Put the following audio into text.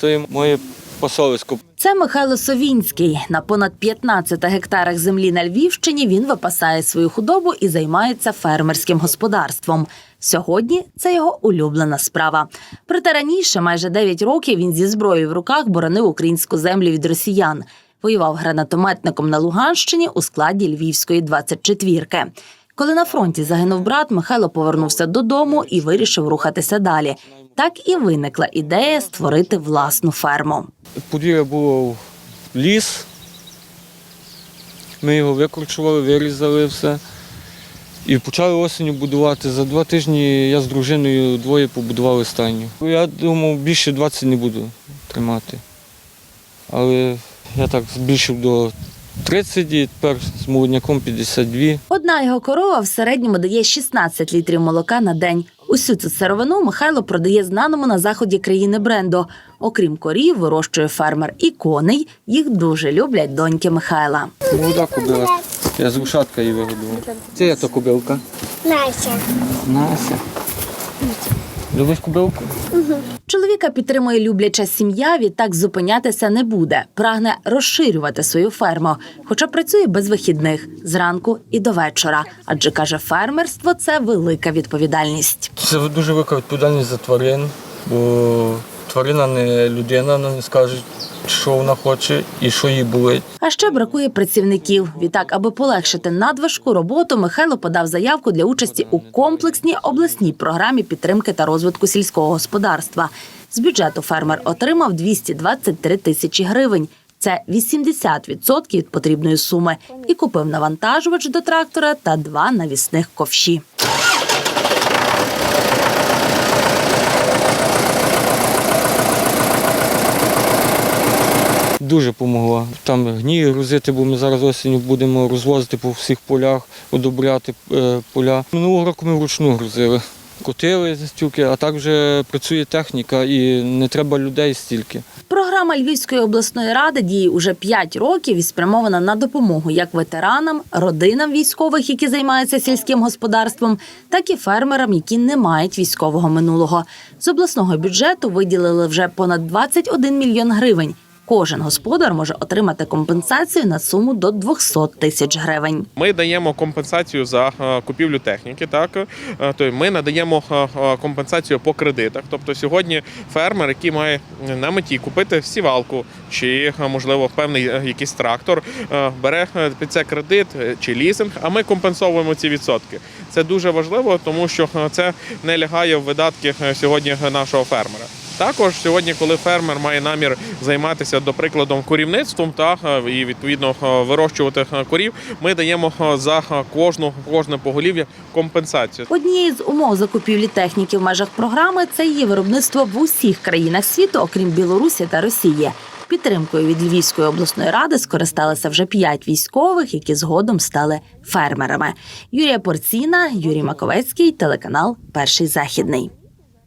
То є моє посолисько. Це Михайло Совінський. На понад 15 гектарах землі на Львівщині він випасає свою худобу і займається фермерським господарством. Сьогодні це його улюблена справа. Проте раніше, майже 9 років, він зі зброєю в руках боронив українську землю від росіян. Воював гранатометником на Луганщині у складі Львівської 24-ки. Коли на фронті загинув брат, Михайло повернувся додому і вирішив рухатися далі. Так і виникла ідея створити власну ферму. Подвір'я було ліс. Ми його викручували, вирізали все. І почали осінню будувати. За два тижні я з дружиною двоє побудували стайню. Я думав, більше 20 не буду тримати. Але я так збільшив до 30 і тепер з молодняком 52. Одна його корова в середньому дає 16 літрів молока на день. Усю цю сировину Михайло продає знаному на заході країни бренду. Окрім корів, вирощує фермер і коней. Їх дуже люблять доньки Михайла. Молода кобила. Я з вушатка її вигодував. Це я то кобилка. Настя. Нася. Любиш кубилку Чоловіка підтримує любляча сім'я, відтак зупинятися не буде. Прагне розширювати свою ферму, хоча працює без вихідних зранку і до вечора. Адже каже, фермерство це велика відповідальність. Це дуже велика відповідальність за тварин, бо тварина не людина, не скаже, що вона хоче і що їй болить. А ще бракує працівників. Відтак, аби полегшити надважку роботу, Михайло подав заявку для участі у комплексній обласній програмі підтримки та розвитку сільського господарства. З бюджету фермер отримав 223 тисячі гривень. Це 80% від потрібної суми. І купив навантажувач до трактора та два навісних ковші. Дуже допомогла. Там гній грузити, бо ми зараз осінню будемо розвозити по всіх полях, одобряти е, поля. Минулого року ми вручну грузили. Котили стюки, а так вже працює техніка і не треба людей стільки. Програма Львівської обласної ради діє уже 5 років і спрямована на допомогу як ветеранам, родинам військових, які займаються сільським господарством, так і фермерам, які не мають військового минулого. З обласного бюджету виділили вже понад 21 мільйон гривень. Кожен господар може отримати компенсацію на суму до 200 тисяч гривень. Ми даємо компенсацію за е, купівлю техніки. Так Е, то ми надаємо е, компенсацію по кредитах. Тобто сьогодні фермер, який має на меті купити сівалку чи можливо певний якийсь трактор, бере під це кредит чи лізинг. А ми компенсовуємо ці відсотки. Це дуже важливо, тому що це не лягає в видатки сьогодні нашого фермера. Також сьогодні, коли фермер має намір займатися, до прикладу, корівництвом та е, і відповідно е, вирощувати е, корів, ми даємо за кожну кожне поголів'я компенсацію. Однією з умов закупівлі техніки в межах програми це її виробництво в усіх країнах світу, окрім Білорусі та Росії. Підтримкою від Львівської обласної ради скористалися вже п'ять військових, які згодом стали фермерами. Юрія Порціна, Юрій Маковецький, телеканал Перший західний.